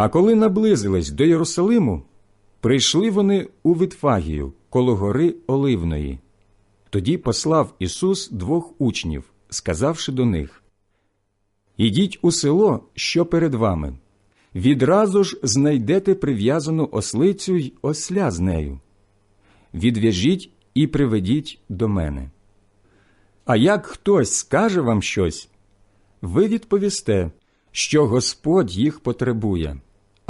А коли наблизились до Єрусалиму, прийшли вони у Витфагію коло гори Оливної. Тоді послав Ісус двох учнів, сказавши до них Ідіть у село, що перед вами. Відразу ж знайдете прив'язану ослицю й осля з нею. Відв'яжіть і приведіть до мене. А як хтось скаже вам щось, ви відповісте, що Господь їх потребує,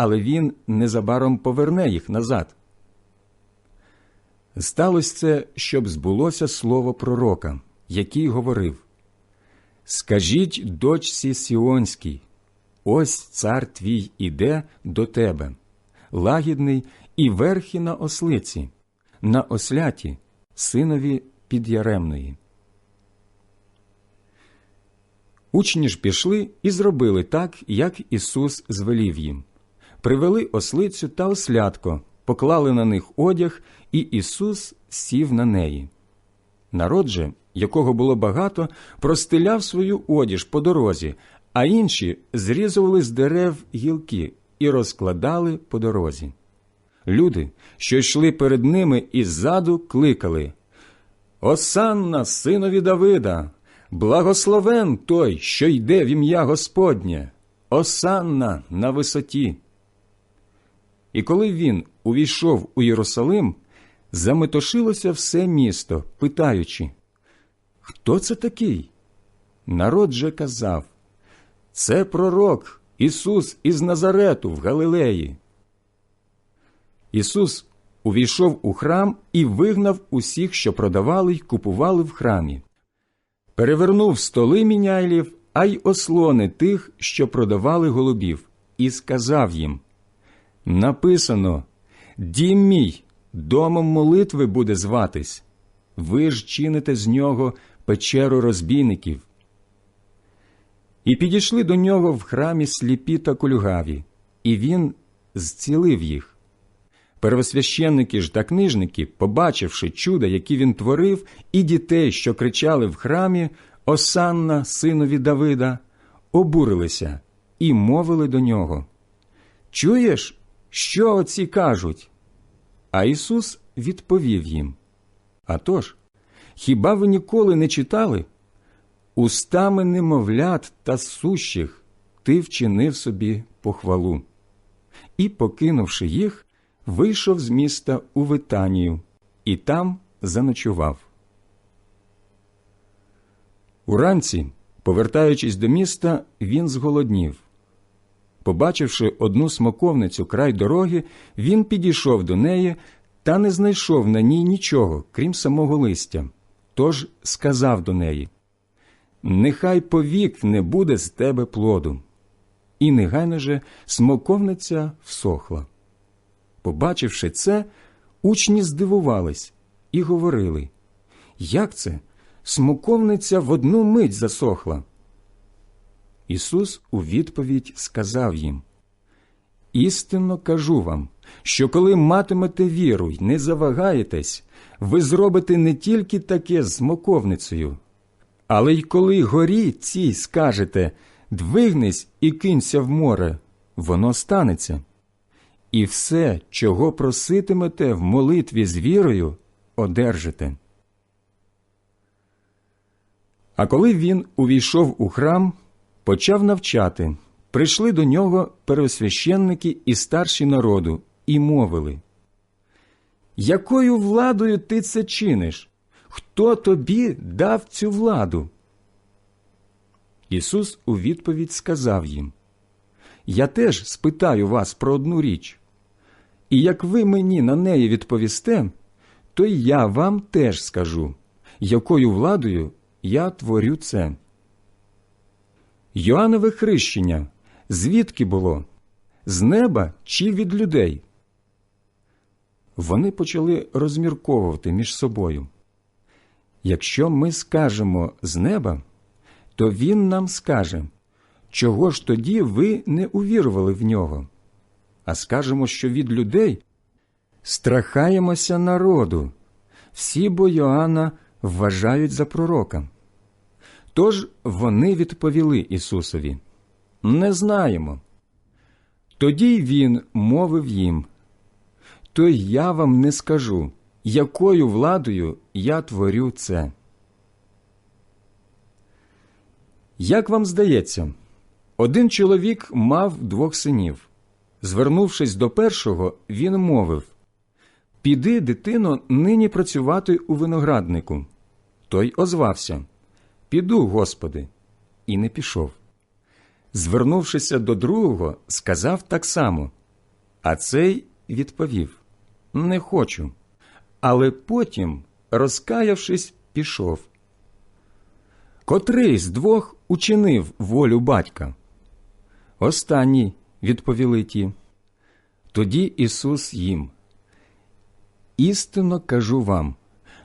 але Він незабаром поверне їх назад. Сталося це, щоб збулося слово пророка, який говорив Скажіть дочці Сіонській, ось цар твій іде до тебе, лагідний і верхи на ослиці, на осляті, синові підяремної. Учні ж пішли і зробили так, як Ісус звелів їм. Привели ослицю та ослятко, поклали на них одяг, і Ісус сів на неї. Народ же, якого було багато, простиляв свою одіж по дорозі, а інші зрізували з дерев гілки і розкладали по дорозі. Люди, що йшли перед ними і ззаду, кликали Осанна, синові Давида, благословен той, що йде в ім'я Господнє, Осанна на висоті. І коли він увійшов у Єрусалим, заметошилося все місто, питаючи, Хто це такий? Народ же казав, Це пророк Ісус із Назарету в Галилеї. Ісус увійшов у храм і вигнав усіх, що продавали й купували в храмі, перевернув столи міняйлів, а й ослони тих, що продавали голубів, і сказав їм Написано Дім мій, домом молитви буде зватись, ви ж чините з нього печеру розбійників. І підійшли до нього в храмі сліпі та кульгаві, і він зцілив їх. Первосвященники ж та книжники, побачивши чуда, які він творив, і дітей, що кричали в храмі Осанна, синові Давида, обурилися і мовили до нього Чуєш, що оці кажуть? А Ісус відповів їм «А тож, хіба ви ніколи не читали? Устами немовлят та сущих ти вчинив собі похвалу. І, покинувши їх, вийшов з міста у Витанію і там заночував. Уранці, повертаючись до міста, він зголоднів. Побачивши одну смоковницю край дороги, він підійшов до неї та не знайшов на ній нічого, крім самого листя. Тож сказав до неї Нехай повік не буде з тебе плоду. І негайно же смоковниця всохла. Побачивши це, учні здивувались і говорили Як це? Смоковниця в одну мить засохла. Ісус у відповідь сказав їм Істинно кажу вам, що коли матимете віру й не завагаєтесь, ви зробите не тільки таке з смоковницею, але й коли горі цій скажете двигнись і кинься в море, воно станеться. І все, чого проситимете в молитві з вірою, одержите. А коли він увійшов у храм, почав навчати, прийшли до нього первосвященники і старші народу і мовили Якою владою ти це чиниш? Хто тобі дав цю владу? Ісус у відповідь сказав їм Я теж спитаю вас про одну річ, і як ви мені на неї відповісте, то й я вам теж скажу, якою владою я творю це. Йоаннове хрещення звідки було? З неба чи від людей? Вони почали розмірковувати між собою. Якщо ми скажемо з неба, то він нам скаже, чого ж тоді ви не увірували в нього, а скажемо, що від людей страхаємося народу, всі бо Йоанна вважають за пророка. Тож вони відповіли Ісусові Не знаємо. Тоді він мовив їм То я вам не скажу, якою владою я творю це. Як вам здається, один чоловік мав двох синів. Звернувшись до першого, він мовив Піди, дитино, нині працювати у винограднику. Той озвався Піду, Господи, і не пішов. Звернувшися до другого, сказав так само. А цей відповів Не хочу. Але потім, розкаявшись, пішов. Котрий з двох учинив волю батька? Останній, відповіли ті. Тоді Ісус їм. Істинно кажу вам,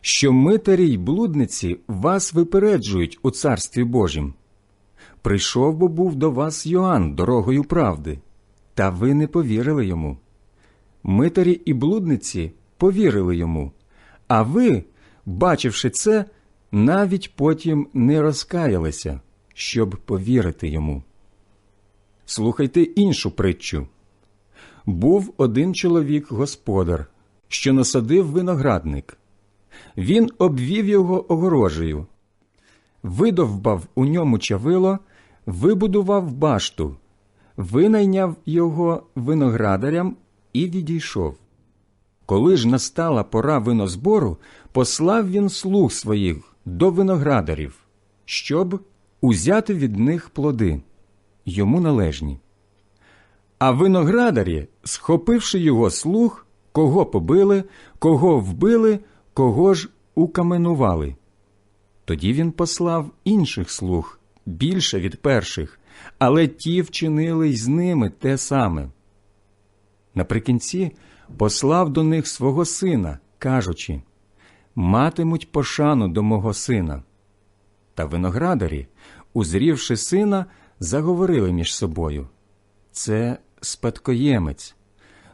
що митарі й блудниці вас випереджують у Царстві Божім. Прийшов бо був до вас Йоанн дорогою правди, та ви не повірили йому. Митарі і блудниці повірили йому, а ви, бачивши це, навіть потім не розкаялися, щоб повірити йому. Слухайте іншу притчу. Був один чоловік господар, що насадив виноградник. Він обвів його огорожею, видовбав у ньому чавило, вибудував башту, винайняв його виноградарям і відійшов. Коли ж настала пора винозбору, послав він слуг своїх до виноградарів, щоб узяти від них плоди, йому належні. А виноградарі, схопивши його слуг, кого побили, кого вбили, кого ж укаменували. Тоді він послав інших слуг, більше від перших, але ті вчинили й з ними те саме. Наприкінці послав до них свого сина, кажучи Матимуть пошану до мого сина. Та виноградарі, узрівши сина, заговорили між собою Це спадкоємець.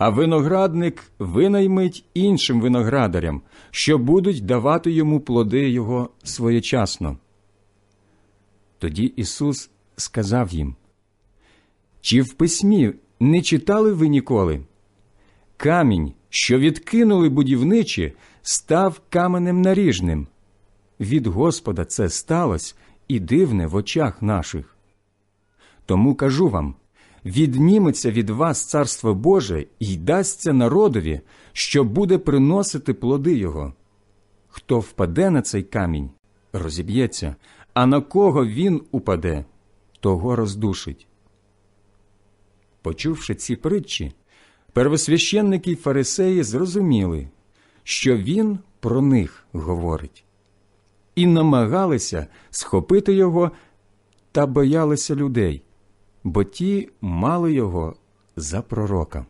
а виноградник винаймить іншим виноградарям, що будуть давати йому плоди його своєчасно. Тоді Ісус сказав їм Чи в письмі не читали ви ніколи? Камінь, що відкинули будівничі, став каменем наріжним. Від Господа це сталося і дивне в очах наших. Тому кажу вам відніметься від вас Царство Боже і дасться народові, що буде приносити плоди його. Хто впаде на цей камінь, розіб'ється, а на кого він упаде, того роздушить. Почувши ці притчі, первосвященники й фарисеї зрозуміли, що він про них говорить, і намагалися схопити його та боялися людей, бо ті мали його за пророка.